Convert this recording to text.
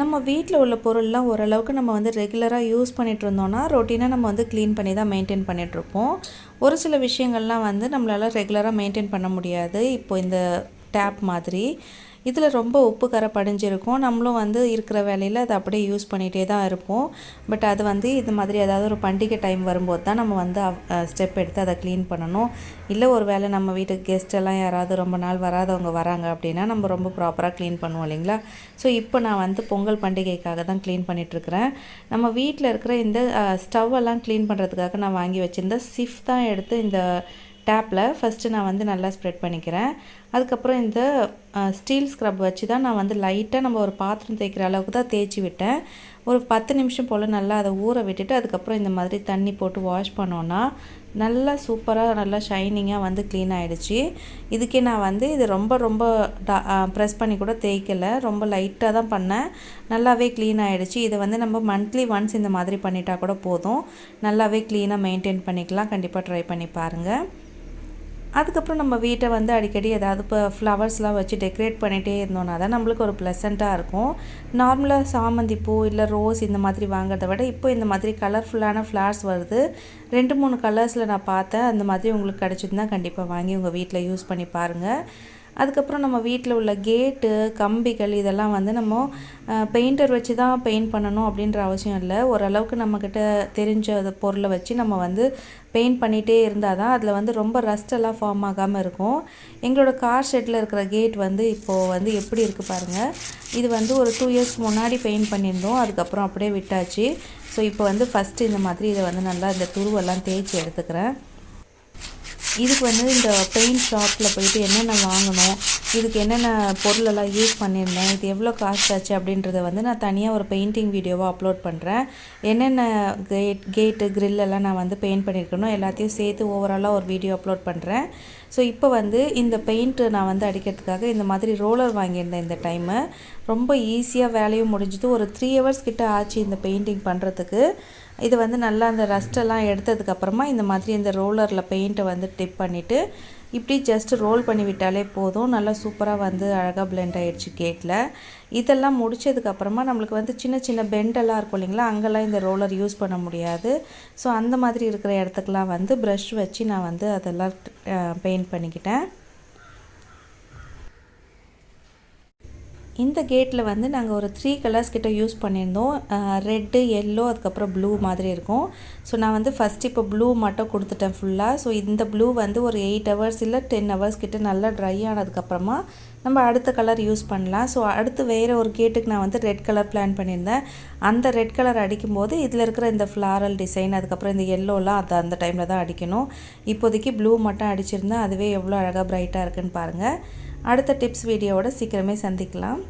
நம்ம வீட்டில் உள்ள பொருள்லாம் ஓரளவுக்கு நம்ம வந்து ரெகுலராக யூஸ் பண்ணிட்டு இருந்தோம்னா ரொட்டீனாக நம்ம வந்து க்ளீன் பண்ணி தான் மெயின்டைன் பண்ணிகிட்ருப்போம் ஒரு சில விஷயங்கள்லாம் வந்து நம்மளால் ரெகுலராக மெயின்டைன் பண்ண முடியாது. இப்போ இந்த டேப் மாதிரி. இதில் ரொம்ப உப்பு கரை படிஞ்சிருக்கும் நம்மளும் வந்து இருக்கிற வேலையில் அதை அப்படியே யூஸ் பண்ணிகிட்டே தான் இருப்போம். பட் அது வந்து இது மாதிரி ஏதாவது ஒரு பண்டிகை டைம் வரும்போது தான் நம்ம வந்து ஸ்டெப் எடுத்து அதை க்ளீன் பண்ணணும். இல்லை ஒரு வேளை நம்ம வீட்டுக்கு கெஸ்ட் எல்லாம் யாராவது ரொம்ப நாள் வராதவங்க வராங்க அப்படின்னா நம்ம ரொம்ப ப்ராப்பராக க்ளீன் பண்ணுவோம் இல்லைங்களா? ஸோ இப்போ நான் வந்து பொங்கல் பண்டிகைக்காக தான் க்ளீன் பண்ணிகிட்ருக்கிறேன் நம்ம வீட்டில் இருக்கிற இந்த ஸ்டவ் எல்லாம் க்ளீன் பண்ணுறதுக்காக நான் வாங்கி வச்சுருந்த சிஃப் தான் எடுத்து இந்த டேப்பில் ஃபஸ்ட்டு நான் வந்து நல்லா ஸ்ப்ரெட் பண்ணிக்கிறேன். அதுக்கப்புறம் இந்த ஸ்டீல் ஸ்க்ரப் வச்சு தான் நான் வந்து லைட்டாக நம்ம ஒரு பாத்திரம் தேய்க்கிற அளவுக்கு தான் தேய்ச்சி விட்டேன். ஒரு பத்து நிமிஷம் போல் நல்லா அதை ஊற விட்டுட்டு அதுக்கப்புறம் இந்த மாதிரி தண்ணி போட்டு வாஷ் பண்ணோன்னா நல்லா சூப்பராக நல்லா ஷைனிங்காக வந்து க்ளீன் ஆகிடுச்சு இதுக்கே நான் வந்து இது ரொம்ப ரொம்ப ப்ரெஸ் பண்ணி கூட தேய்க்கலை. ரொம்ப லைட்டாக தான் பண்ணேன். நல்லாவே க்ளீன் ஆகிடுச்சு இதை வந்து நம்ம மந்த்லி ஒன்ஸ் இந்த மாதிரி பண்ணிட்டா கூட போதும். நல்லாவே க்ளீனாக மெயின்டைன் பண்ணிக்கலாம். கண்டிப்பாக ட்ரை பண்ணி பாருங்கள் அதுக்கப்புறம் நம்ம வீட்டை வந்து அடிக்கடி ஏதாவது இப்போ ஃப்ளவர்ஸ்லாம் வச்சு டெக்கரேட் பண்ணிகிட்டே இருந்தோம்னா தான் நம்மளுக்கு ஒரு ப்ளசண்ட்டாக இருக்கும். நார்மலாக சாமந்தி பூ இல்லை ரோஸ் இந்த மாதிரி வாங்குறத விட இப்போ இந்த மாதிரி கலர்ஃபுல்லான ஃப்ளவர்ஸ் வருது. ரெண்டு மூணு கலர்ஸில் நான் பார்த்தேன். அந்த மாதிரி உங்களுக்கு கிடச்சிருந்தா கண்டிப்பாக வாங்கி உங்கள் வீட்டில் யூஸ் பண்ணி பாருங்கள் அதுக்கப்புறம் நம்ம வீட்டில் உள்ள கேட்டு கம்பிகள் இதெல்லாம் வந்து நம்ம பெயிண்டர் வச்சு தான் பெயிண்ட் பண்ணணும் அப்படின்ற அவசியம் இல்லை. ஓரளவுக்கு நம்மக்கிட்ட தெரிஞ்ச பொருளை வச்சு நம்ம வந்து பெயிண்ட் பண்ணிகிட்டே இருந்தால் தான் அதில் வந்து ரொம்ப ரஸ்டெல்லாம் ஃபார்ம் ஆகாமல் இருக்கும். எங்களோட கார் ஷெட்டில் இருக்கிற கேட் வந்து இப்போது வந்து எப்படி இருக்குது பாருங்கள் இது வந்து ஒரு டூ இயர்ஸ்க்கு முன்னாடி பெயிண்ட் பண்ணியிருந்தோம். அதுக்கப்புறம் அப்படியே விட்டாச்சு. ஸோ இப்போ வந்து ஃபஸ்ட்டு இந்த மாதிரி இதை வந்து நல்லா இந்த துருவெல்லாம் தேய்ச்சி எடுத்துக்கிறேன். இதுக்கு வந்து இந்த பெயிண்ட் ஷாப்பில் போயிட்டு என்னென்ன வாங்கணும் இதுக்கு என்னென்ன பொருளெல்லாம் யூஸ் பண்ணியிருந்தேன் இது எவ்வளோ காஸ்ட் ஆச்சு அப்படின்றத வந்து நான் தனியாக ஒரு பெயிண்டிங் வீடியோவாக அப்லோட் பண்ணுறேன் என்னென்ன கேட் கேட்டு க்ரில்லெல்லாம் நான் வந்து பெயிண்ட் பண்ணியிருக்கணும் எல்லாத்தையும் சேர்த்து ஓவராலாக ஒரு வீடியோ அப்லோட் பண்ணுறேன் ஸோ இப்போ வந்து இந்த பெயிண்ட்டு நான் வந்து அடிக்கிறதுக்காக இந்த மாதிரி ரோலர் வாங்கியிருந்தேன் இந்த டைமு ரொம்ப ஈஸியாக வேலையும் முடிஞ்சுது. ஒரு த்ரீ ஹவர்ஸ் கிட்ட ஆச்சு இந்த பெயிண்டிங் பண்ணுறதுக்கு இது வந்து நல்லா அந்த ரஸ்ட்டெல்லாம் எடுத்ததுக்கப்புறமா இந்த மாதிரி இந்த ரோலரில் பெயிண்ட்டை வந்து டிப் பண்ணிவிட்டு இப்படி ஜஸ்ட் ரோல் பண்ணி விட்டாலே போதும். நல்லா சூப்பராக வந்து அழகாக பிளெண்ட் ஆகிடுச்சு கேக்கில் இதெல்லாம் முடித்ததுக்கப்புறமா நம்மளுக்கு வந்து சின்ன சின்ன பெண்டெல்லாம் இருக்கும் இல்லைங்களா? அங்கெல்லாம் இந்த ரோலர் யூஸ் பண்ண முடியாது. ஸோ அந்த மாதிரி இருக்கிற இடத்துக்கெலாம் வந்து ப்ரஷ் வச்சு நான் வந்து அதெல்லாம் பெயிண்ட் பண்ணிக்கிட்டேன். இந்த கேட்டில் வந்து நாங்கள் ஒரு த்ரீ கலர்ஸ் கிட்ட யூஸ் பண்ணியிருந்தோம். ரெட்டு எல்லோ அதுக்கப்புறம் ப்ளூ மாதிரி இருக்கும். ஸோ நான் வந்து ஃபஸ்ட் இப்போ ப்ளூ மட்டும் கொடுத்துட்டேன் ஃபுல்லாக ஸோ இந்த ப்ளூ வந்து ஒரு எயிட் ஹவர்ஸ் இல்லை டென் ஹவர்ஸ் கிட்ட நல்லா ட்ரை ஆனதுக்கப்புறமா நம்ம அடுத்த கலர் யூஸ் பண்ணலாம். ஸோ அடுத்து வேறு ஒரு கேட்டுக்கு நான் வந்து ரெட் கலர் பிளான் பண்ணியிருந்தேன். அந்த ரெட் கலர் அடிக்கும்போது இதில் இருக்கிற இந்த ஃப்ளாரல் டிசைன் அதுக்கப்புறம் இந்த எல்லோலாம் அது அந்த டைமில் தான் அடிக்கணும். இப்போதைக்கு ப்ளூ மட்டும் அடிச்சிருந்தேன் அதுவே எவ்வளோ அழகாக ப்ரைட்டாக இருக்குன்னு பாருங்கள் அடுத்த டிப்ஸ் வீடியோவோட சீக்கிரமே சந்திக்கலாம்.